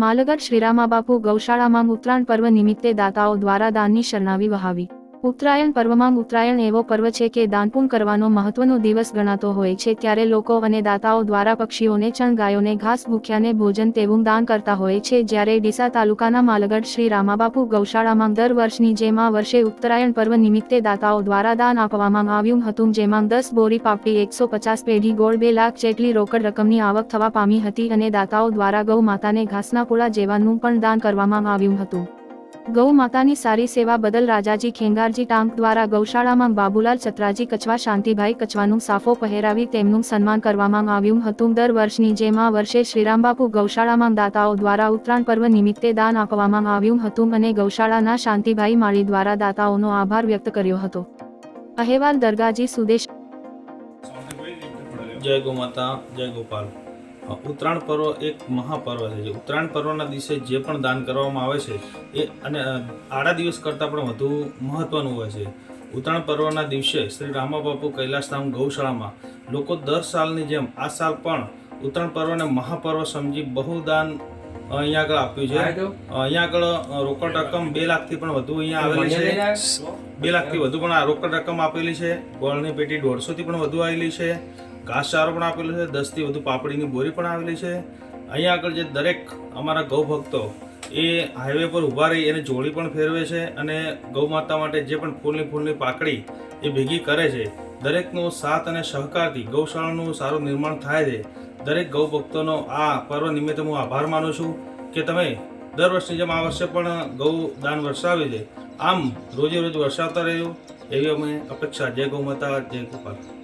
માલગઢ શ્રીરામાબાપુ ગૌશાળામાં ઉત્તરાયણ પર્વ નિમિત્તે દાતાઓ દ્વારા દાનની શરણાવી વહાવી. ઉત્તરાયણ પર્વમાં ઉત્તરાયણ એવો પર્વ છે કે દાનપૂન કરવાનો મહત્વનો દિવસ ગણાતો હોય છે ત્યારે લોકો અને દાતાઓ દ્વારા પક્ષીઓને ચણ ગાયોને ઘાસ ભૂખ્યાને ભોજન તેવું દાન કરતા હોય છે. જ્યારે ડીસા તાલુકાના માલગઢ શ્રી રામાબાપુ ગૌશાળામાં દર વર્ષની જેમ આ વર્ષે ઉત્તરાયણ પર્વ નિમિત્તે દાતાઓ દ્વારા દાન આપવામાં આવ્યું હતું, જેમાં દસ બોરી પાપડી, એકસો પચાસ પેઢી ગોળ, બે લાખ જેટલી રોકડ રકમની આવક થવા પામી હતી અને દાતાઓ દ્વારા ગૌ માતાને ઘાસના પોળા જેવાનું પણ દાન કરવામાં આવ્યું હતું. ગૌ માતાની સારી સેવા બદલ રાજાજી ખેંગારજી ટાંક દ્વારા ગૌશાળામાં બાબુલાલ ચત્રાજી કચવા શાંતિભાઈ કચવાનું સાફો પહેરાવી તેમનું સન્માન કરવામાં આવ્યું હતું. દર વર્ષની જેમ આ વર્ષે શ્રીરામબાપુ ગૌશાળામાં દાતાઓ દ્વારા ઉત્તરાયણ પર્વ નિમિત્તે દાન આપવામાં આવ્યું હતું અને ગૌશાળાના શાંતિભાઈ માળી દ્વારા દાતાઓનો આભાર વ્યક્ત કર્યો હતો. અહેવાલ દરગાજી સુદેશ જય ગૌ માતા જય ગોપાલ. ઉત્તરાયણ પર્વ એક મહાપર્વ છે. જે ઉત્તરાયણ પર્વના દિવસે જે પણ દાન કરવામાં આવે છે એ અને આડા દિવસ કરતાં પણ વધુ મહત્વનું હોય છે. ઉત્તરાયણ પર્વના દિવસે શ્રી રામાબાપુ કૈલાસધામ ગૌશાળામાં લોકો દર સાલની જેમ આ સાલ પણ ઉત્તરાયણ પર્વને મહાપર્વ સમજી બહુ દાન અહીંયા આગળ આપ્યું છે. અહીંયા આગળ રોકડ રકમ બે લાખથી પણ વધુ અહીંયા આવેલી છે. બે લાખથી વધુ પણ આ રોકડ રકમ આપેલી છે. ગોળની પેટી દોઢસોથી પણ વધુ આવેલી છે. ઘાસચારો પણ આપેલો છે, દસથી વધુ પાપડીની બોરી પણ આવેલી છે. અહીંયા આગળ જે દરેક અમારા ગૌ ભક્તો એ હાઈવે પર ઊભા રહી એને જોડી પણ ફેરવે છે અને ગૌ માતા માટે જે પણ ફૂલની ફૂલની પાકડી એ ભેગી કરે છે. દરેકનો સાથ અને સહકારથી ગૌશાળાનું સારું નિર્માણ થાય છે. દરેક ગૌ ભક્તોનો આ પર્વ નિમિત્તે હું આભાર માનું છું કે તમે દર વર્ષની જેમ આ વર્ષે પણ ગૌ દાન વરસાવી છે. આમ રોજે રોજ વરસાવતા રહ્યું એવી અમે અપેક્ષા. જય ગૌ માતા, જય ગોપાલ.